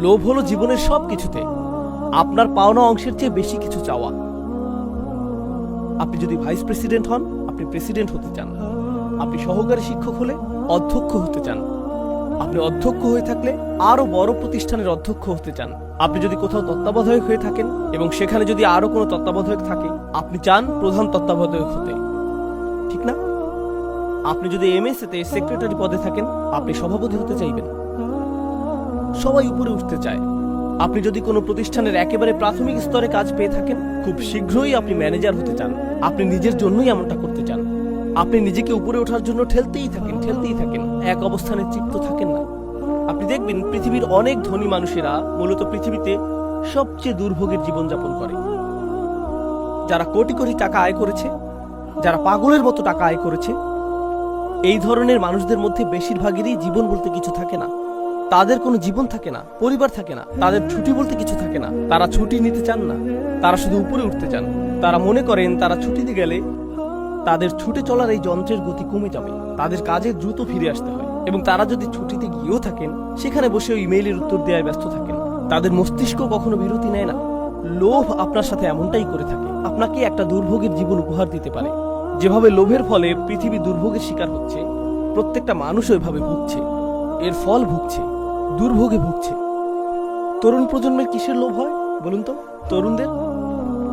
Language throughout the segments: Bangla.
লোভ হলো জীবনের সব কিছুতে আপনার পাওনা অংশের চেয়ে বেশি কিছু চাওয়া। আপনি যদি ভাইস প্রেসিডেন্ট হন, আপনি প্রেসিডেন্ট হতে চান। আপনি সহকারী শিক্ষক হলে অধ্যক্ষ হতে চান। আপনি অধ্যক্ষ হয়ে থাকলে আরও বড় প্রতিষ্ঠানের অধ্যক্ষ হতে চান। আপনি যদি কোথাও তত্ত্বাবধায়ক হয়ে থাকেন এবং সেখানে যদি আরও কোনো তত্ত্বাবধায়ক থাকে, আপনি চান প্রধান তত্ত্বাবধায়ক হতে। ঠিক না? আপনি যদি এমএসএ তে সেক্রেটারি পদে থাকেন, আপনি সভাপতি হতে চাইবেন। সবাই উপরে উঠতে চায়। আপনি যদি কোনো প্রতিষ্ঠানের একেবারে প্রাথমিক স্তরে কাজ পেয়ে থাকেন, খুব শীঘ্রই আপনি ম্যানেজার হতে চান। আপনি নিজের জন্যই এমনটা করতে চান। আপনি নিজেকে উপরে ওঠার জন্য ঠেলতেই থাকেন ঠেলতেই থাকেন। এক অবস্থানে তৃপ্ত থাকেন না। আপনি দেখবেন পৃথিবীর অনেক ধনী মানুষেরা মূলত পৃথিবীতে সবচেয়ে দুর্ভোগের জীবনযাপন করে। যারা কোটি কোটি টাকা আয় করেছে, যারা পাগলের মতো টাকা আয় করেছে, এই ধরনের মানুষদের মধ্যে বেশিরভাগেরই জীবন বলতে কিছু থাকে না। তাদের কোনো জীবন থাকে না, পরিবার থাকে না, তাদের ছুটি বলতে কিছু থাকে না। তারা ছুটি নিতে চান না, তারা শুধু উপরে উঠতে চান। তারা মনে করেন তারা ছুটিতে গেলে তাদের ছুটে চলার এই যন্ত্রের গতি কমে যাবে, তাদের কাজে দ্রুত ফিরে আসতে হয়। এবং তারা যদি ছুটিতে গিয়েও থাকেন, সেখানে বসেও ইমেইলের উত্তর দেওয়ায় ব্যস্ত থাকেন। তাদের মস্তিষ্ক কখনো বিরতি নেয় না। লোভ আপনার সাথে এমনটাই করে থাকে। আপনাকে একটা দুর্ভোগের জীবন উপহার দিতে পারে। যেভাবে লোভের ফলে পৃথিবী দুর্ভোগের শিকার হচ্ছে, প্রত্যেকটা মানুষ ওইভাবে ভুগছে। এর ফল ভুগছে। দুর্ভোগে ভুগছে। তরুণ প্রজন্মের কিসের লোভ হয় বলুন তো? তরুণদের?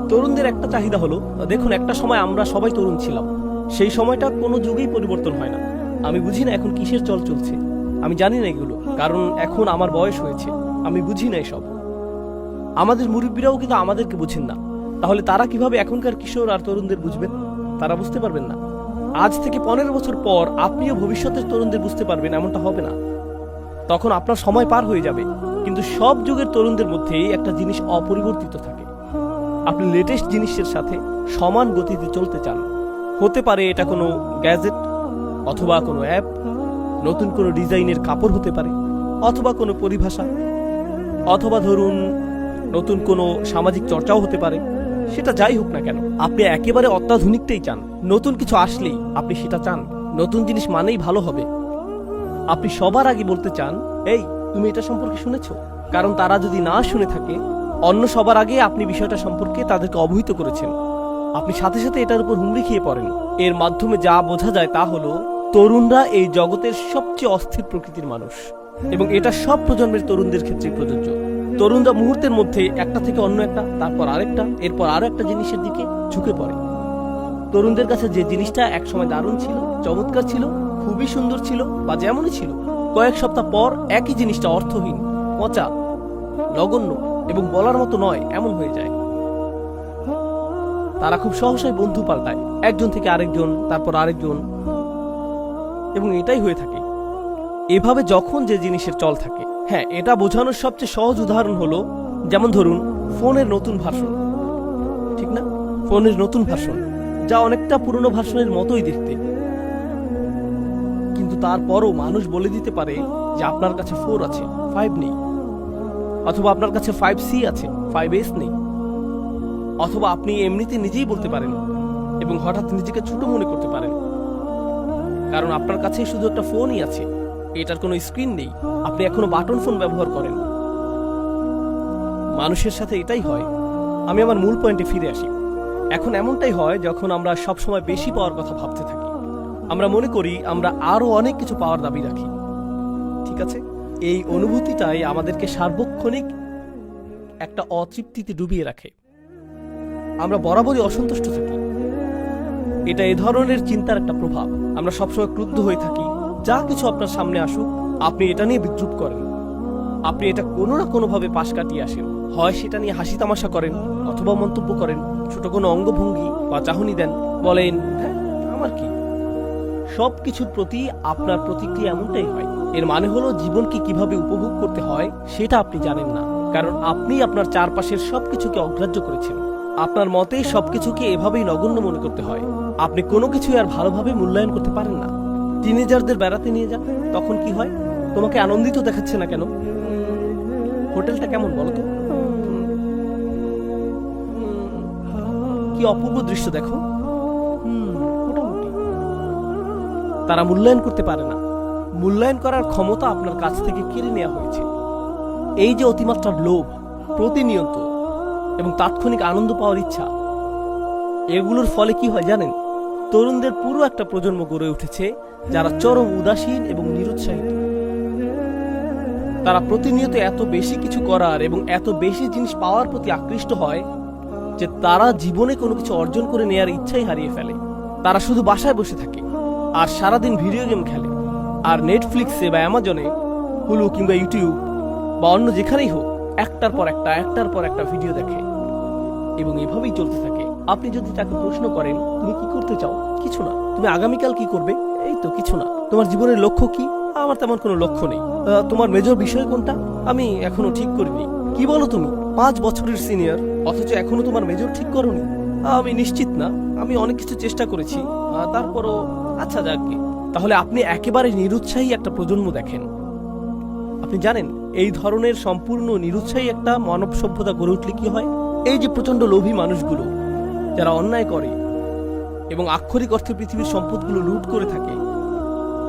তরুণদের একটা চাহিদা হলো, দেখুন, একটা সময় আমরা সবাই তরুণ ছিলাম। সেই সময়টা কোনো যুগেই পরিবর্তন হয় না। আমি বুঝি না এখন কিসের চল চলছে। আমি জানি না এগুলো, কারণ এখন আমার বয়স হয়েছে। আমি বুঝি না এসব। আমাদের মুরব্বীরাও কিন্তু আমাদেরকে বুঝেন না। তাহলে তারা কীভাবে এখনকার কিশোর আর তরুণদের বুঝবেন? তারা বুঝতে পারবেন না। আজ থেকে পনেরো বছর পর আপনিও ভবিষ্যতের তরুণদের বুঝতে পারবেন, এমনটা হবে না। তখন আপনার সময় পার হয়ে যাবে। কিন্তু সব যুগের তরুণদের মধ্যেই একটা জিনিস অপরিবর্তিত থাকে। আপনি লেটেস্ট জিনিসের সাথে সমান গতিতে চলতে চান। হতে পারে এটা কোনো গ্যাজেট অথবা কোনো অ্যাপ নতুন কোনো ডিজাইনের কাপড় হতে পারে, অথবা কোনো পরিভাষা, অথবা ধরুন নতুন কোনো সামাজিক চর্চাও হতে পারে, সেটা যাই হোক না কেন, আপনি একেবারে অত্যাধুনিকটাই চান। নতুন কিছু আসলেই আপনি সেটা চান। নতুন জিনিস মানেই ভালো হবে। আপনি সবার আগে বলতে চান, এই, তুমি এটা সম্পর্কে শুনেছো? কারণ তারা যদি না শুনে থাকে, অন্য সবার আগে আপনি বিষয়টা সম্পর্কে তাদেরকে অবহিত করেছেন। আপনি সাথে সাথে এটার উপর হুমড়ি খেয়ে পড়েন। এর মাধ্যমে যা বোঝা যায় তা হলো, তরুণরা এই জগতের সবচেয়ে অস্থির প্রকৃতির মানুষ। এবং এটা সব প্রজন্মের তরুণদের ক্ষেত্রে প্রযোজ্য। তরুণরা মুহূর্তের মধ্যে একটা থেকে অন্য একটা, তারপর আরেকটা, এরপর আরও একটা জিনিসের দিকে ঝুঁকে পড়ে। তরুণদের কাছে যে জিনিসটা একসময় দারুণ ছিল, চমৎকার ছিল খুবই সুন্দর ছিল বা যেমনই ছিল, কয়েক সপ্তাহ পর একই জিনিসটা অর্থহীন, পচা, নগণ্য এবং বলার মতো নয়, এমন হয়ে যায়। তারা খুব সহসাই বন্ধু পাল্টায়, একজন থেকে আরেকজন, তারপর আরেকজন এবং এটাই হয়ে থাকে। এভাবে যখন যে জিনিসের চল থাকে হ্যাঁ এটা বোঝানোর সবচেয়ে সহজ উদাহরণ হলো, যেমন ধরুন, ফোনের নতুন ভার্সন ঠিক না? ফোনের নতুন ভাষণ, যা অনেকটা পুরনো ভাষণের মতোই দেখতে। কিন্তু তারপরও মানুষ বলে দিতে পারে যে আপনার কাছে ফোর আছে ফাইভ নেই। অথবা আপনার কাছে ফাইভ সি আছে ফাইভ এস নেই। অথবা আপনি এমনিতে নিজেই বলতে পারেন এবং হঠাৎ নিজেকে ছোট মনে করতে পারেন। কারণ আপনার কাছে শুধু একটা ফোনই আছে। এটার কোনো স্ক্রিন নেই। আপনি এখনও বাটন ফোন ব্যবহার করেন। মানুষের সাথে এটাই হয়। আমি আমার মূল পয়েন্টে ফিরে আসি। এখন এমনটাই হয় যখন আমরা সবসময় বেশি পাওয়ার কথা ভাবতে থাকি। আমরা মনে করি আমরা আরও অনেক কিছু পাওয়ার দাবি রাখি। ঠিক আছে? এই অনুভূতিটাই আমাদেরকে সার্বক্ষণিক একটা অতৃপ্তিতে ডুবিয়ে রাখে। আমরা বরাবরই অসন্তুষ্ট থাকি। এটা এ ধরনের চিন্তার একটা প্রভাব। আমরা সবসময় ক্রুদ্ধ হয়ে থাকি। যা কিছু আপনার সামনে আসুক আপনি এটা নিয়ে বিদ্রুপ করেন। আপনি এটা কোনো না কোনোভাবে পাশ কাটিয়ে আসেন। হয় সেটা নিয়ে হাসি তামাশা করেন অথবা মন্তব্য করেন। ছোট কোনো অঙ্গভঙ্গি বা চাহনি দেন বলেন "হ্যাঁ, আমার কি? সব কিছুর প্রতি আপনার প্রতিক্রিয়া এমনটাই হয়। এর মানে হলো জীবনকে কীভাবে উপভোগ করতে হয় সেটা আপনি জানেন না। কারণ আপনি আপনার চারপাশের সবকিছুকে অগ্রাহ্য করেছেন। আপনার মতেই সবকিছুকে এভাবেই নগণ্য মনে করতে হয়। আপনি কোনো কিছুই আর ভালোভাবে মূল্যায়ন করতে পারেন না। টিনেজারদের বেড়াতে নিয়ে যান তখন কি হয়? তোমাকে আনন্দিত দেখাচ্ছে না কেন? হোটেলটা কেমন বলো তো? কি অপূর্ব দৃশ্য দেখো। তারা মূল্যায়ন করতে পারে না। মূল্যায়ন করার ক্ষমতা আপনার কাছ থেকে কেড়ে নেওয়া হয়েছে। এই যে অতিমাত্রার লোভ, প্রতিনিয়ত এবং তাৎক্ষণিক আনন্দ পাওয়ার ইচ্ছা, এগুলোর ফলে কি হয় জানেন? তরুণদের পুরো একটা প্রজন্ম গড়ে উঠেছে যারা চরম উদাসীন এবং নিরুৎসাহিত। তারা প্রতিনিয়ত এত বেশি কিছু করার এবং এত বেশি জিনিস পাওয়ার প্রতি আকৃষ্ট হয় যে তারা জীবনে কোনো কিছু অর্জন করে নেয়ার ইচ্ছাই হারিয়ে ফেলে। তারা শুধু বাসায় বসে থাকে। আর সারাদিন ভিডিও গেম খেলে। আর নেটফ্লিক্সে বা অ্যামাজনে হুলু কিংবা ইউটিউব বা অন্য যেখানেই হোক, একটার পর একটা, একটার পর একটা ভিডিও দেখে। এবং এভাবেই চলতে থাকে। আপনি যদি তাকে প্রশ্ন করেন, তুমি কি করতে চাও? কিছু না। তুমি আগামীকাল কি করবে? এই তো, কিছু না। তোমার জীবনের লক্ষ্য কি? আমার তেমন কোনো লক্ষ্য নেই। তোমার মেজর বিষয় কোনটা? আমি এখনও ঠিক করিনি। কি বলো তুমি? পাঁচ বছরের সিনিয়র অথচ এখনও তোমার মেজর ঠিক করনি? আমি নিশ্চিত না। আমি অনেক কিছু চেষ্টা করেছি। তারপরও আচ্ছা যাকে। তাহলে আপনি একেবারে নিরুৎসাহী একটা প্রজন্ম দেখেন। আপনি জানেন, এই ধরনের সম্পূর্ণ নিরুৎসাহী একটা মানব সভ্যতা গড়ে উঠলে কি হয়? এই যে প্রচণ্ড লোভী মানুষগুলো, যারা অন্যায় করে এবং আক্ষরিক অর্থে পৃথিবীর সম্পদগুলো লুট করে থাকে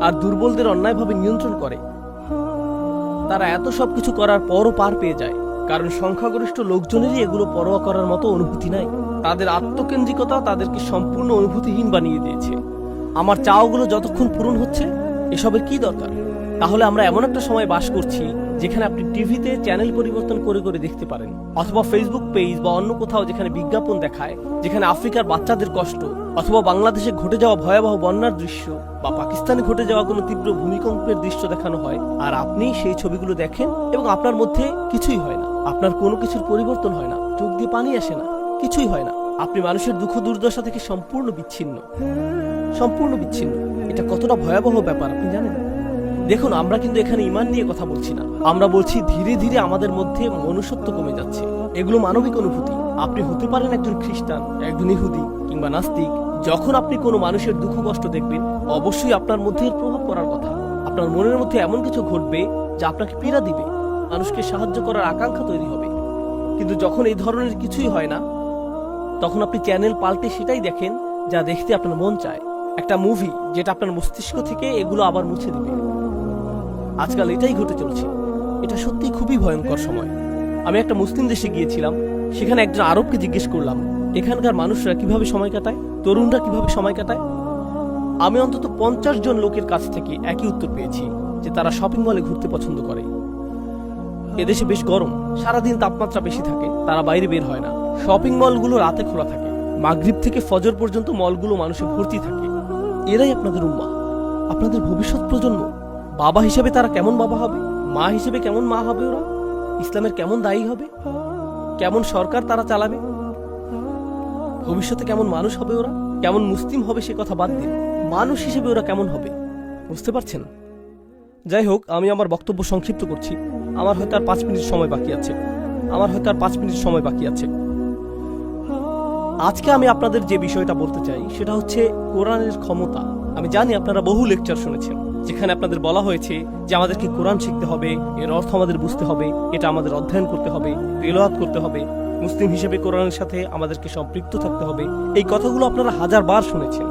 আর দুর্বলদের অন্যায়ভাবে নিয়ন্ত্রণ করে, তারা এত সব কিছু করার পরও পার পেয়ে যায়। কারণ সংখ্যাগরিষ্ঠ লোকজনেরই এগুলো পরোয়া করার মতো অনুভূতি নাই। তাদের আত্মকেন্দ্রিকতা তাদেরকে সম্পূর্ণ অনুভূতিহীন বানিয়ে দিয়েছে। আমার চাওগুলো যতক্ষণ পূরণ হচ্ছে, এসবের কি দরকার? তাহলে আমরা এমন একটা সময় বাস করছি যেখানে আপনি টিভিতে চ্যানেল পরিবর্তন করে করে দেখতে পারেন, অথবা ফেসবুক পেজ বা অন্য কোথাও যেখানে বিজ্ঞাপন দেখায়, যেখানে আফ্রিকার বাচ্চাদের কষ্ট, অথবা বাংলাদেশে ঘটে যাওয়া ভয়াবহ বন্যার দৃশ্য বা পাকিস্তানে ঘটে যাওয়া কোনো তীব্র ভূমিকম্পের দৃশ্য দেখানো হয়, আর আপনি সেই ছবিগুলো দেখেন এবং আপনার মধ্যে কিছুই হয় না। আপনার কোনো কিছুর পরিবর্তন হয় না, চোখ দিয়ে পানি আসে না, কিছুই হয় না। আপনি মানুষের দুঃখ দুর্দশা থেকে সম্পূর্ণ বিচ্ছিন্ন। সম্পূর্ণ বিচ্ছিন্ন। এটা কতটা ভয়াবহ ব্যাপার, আপনি জানেন? দেখুন, আমরা কিন্তু এখানে ইমান নিয়ে কথা বলছি না। আমরা বলছি ধীরে ধীরে আমাদের মধ্যে মনুষ্যত্ব কমে যাচ্ছে। এগুলো মানবিক অনুভূতি। আপনি হতে পারেন একজন খ্রিস্টান, একজন ইহুদি কিংবা নাস্তিক। যখন আপনি কোনো মানুষের দুঃখ কষ্ট দেখবেন, অবশ্যই আপনার মধ্যে প্রভাব পড়ার কথা। আপনার মনের মধ্যে এমন কিছু ঘটবে যা আপনাকে পীড়া দিবে। মানুষকে সাহায্য করার আকাঙ্ক্ষা তৈরি হবে। কিন্তু যখন এই ধরনের কিছুই হয় না তখন আপনি চ্যানেল পাল্টে সেটাই দেখেন, যা দেখতে আপনার মন চায়। একটা মুভি যেটা আপনার মস্তিষ্ক থেকে এগুলো আবার মুছে দিবে। আজকাল এটাই ঘটে চলছে। এটা সত্যি খুবই ভয়ঙ্কর সময়। আমি একটা মুসলিম দেশে গিয়েছিলাম, সেখানে একজন আরবকে জিজ্ঞেস করলাম, এখানকার মানুষরা কীভাবে সময় কাটায়? তরুণরা কীভাবে সময় কাটায়? আমি অন্তত পঞ্চাশ জন লোকের কাছ থেকে একই উত্তর পেয়েছি, যে তারা শপিং মলে ঘুরতে পছন্দ করে। এদেশে বেশ গরম, সারাদিন তাপমাত্রা বেশি থাকে, তারা বাইরে বের হয় না। শপিং মলগুলো রাতে খোলা থাকে। মাগরিব থেকে ফজর পর্যন্ত মলগুলো মানুষে ভর্তি থাকে। এরাই আপনাদের উম্মা। আপনাদের ভবিষ্যৎ প্রজন্ম। বাবা হিসেবে তারা কেমন বাবা হবে? মা হিসেবে কেমন মা হবে ওরা? ইসলামের কেমন দায়ী হবে? কেমন সরকার তারা চালাবে? ভবিষ্যতে কেমন মানুষ হবে ওরা? কেমন মুসলিম হবে সে কথা বাদ দিন মানুষ হিসেবে ওরা কেমন হবে? বুঝতে পারছেন? যাই হোক, আমি আমার বক্তব্য সংক্ষিপ্ত করছি। আমার হয়তো আর পাঁচ মিনিট সময় বাকি আছে। আমার হয়তো আর পাঁচ মিনিট সময় বাকি আছে। আজকে আমি আপনাদের যে বিষয়টা বলতে চাই, সেটা হচ্ছে কোরআনের ক্ষমতা। আমি জানি আপনারা বহু লেকচার শুনেছেন, যেখানে আপনাদের বলা হয়েছে যে আমাদেরকে কোরআন শিখতে হবে, এর অর্থ আমাদের বুঝতে হবে, এটা আমাদের অধ্যয়ন করতে হবে, তেলাওয়াত করতে হবে, মুসলিম হিসেবে কোরআনের সাথে আমাদেরকে সম্পৃক্ত থাকতে হবে। এই কথাগুলো আপনারা হাজার বার শুনেছেন।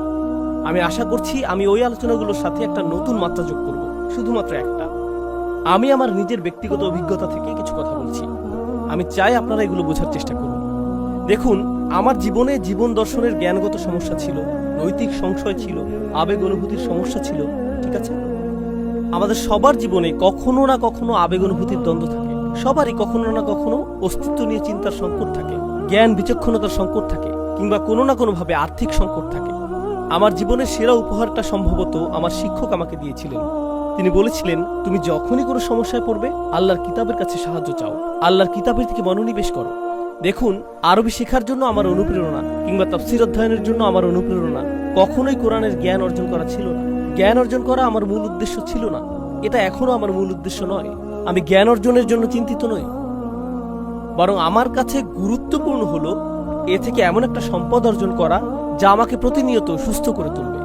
আমি আশা করছি আমি ওই আলোচনাগুলোর সাথে একটা নতুন মাত্রা যোগ করব, শুধুমাত্র একটা। আমি আমার নিজের ব্যক্তিগত অভিজ্ঞতা থেকে কিছু কথা বলছি। আমি চাই আপনারা এগুলো বোঝার চেষ্টা করুন। দেখুন, আমার জীবনে জীবন দর্শনের জ্ঞানগত সমস্যা ছিল, নৈতিক সংশয় ছিল, আবেগ অনুভূতির সমস্যা ছিল, ঠিক আছে? আমাদের সবার জীবনে কখনো না কখনো আবেগ অনুভূতির দ্বন্দ্ব থাকে। সবারই কখনো না কখনো অস্তিত্ব নিয়ে চিন্তার সংকট থাকে, জ্ঞান বিচক্ষণতার সংকট থাকে, কিংবা কোনো না কোনোভাবে আর্থিক সংকট থাকে। আমার জীবনের সেরা উপহারটা সম্ভবত আমার শিক্ষক আমাকে দিয়েছিলেন। তিনি বলেছিলেন, তুমি যখনই কোনো সমস্যায় পড়বে, আল্লাহর কিতাবের কাছে সাহায্য চাও। আল্লাহর কিতাবের দিকে মনোনিবেশ করো। দেখুন, আরবি শেখার জন্য আমার অনুপ্রেরণা কিংবা তফসির অধ্যয়নের জন্য আমার অনুপ্রেরণা কখনোই কোরআনের জ্ঞান অর্জন করা ছিল না। জ্ঞান অর্জন করা আমার মূল উদ্দেশ্য ছিল না। এটা এখনও আমার মূল উদ্দেশ্য নয়। আমি জ্ঞান অর্জনের জন্য চিন্তিত নই। বরং আমার কাছে গুরুত্বপূর্ণ হলো এ থেকে এমন একটা সম্পদ অর্জন করা যা আমাকে প্রতিনিয়ত সুস্থ করে তুলবে।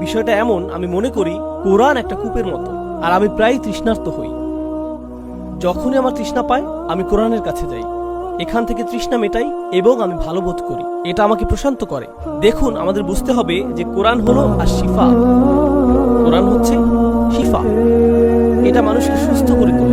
বিষয়টা এমন, আমি মনে করি কোরআন একটা কূপের মতো, আর আমি প্রায় তৃষ্ণার্ত হই। যখনই আমার তৃষ্ণা পায়, আমি কোরআনের কাছে যাই। এখান থেকে তৃষ্ণা মেটাই এবং আমি ভালো বোধ করি। এটা আমাকে প্রশান্ত করে। দেখুন, আমাদের বুঝতে হবে যে কোরআন হলো আর শিফা। কোরআন হচ্ছে শিফা। এটা মানুষকে সুস্থ করে তোলে।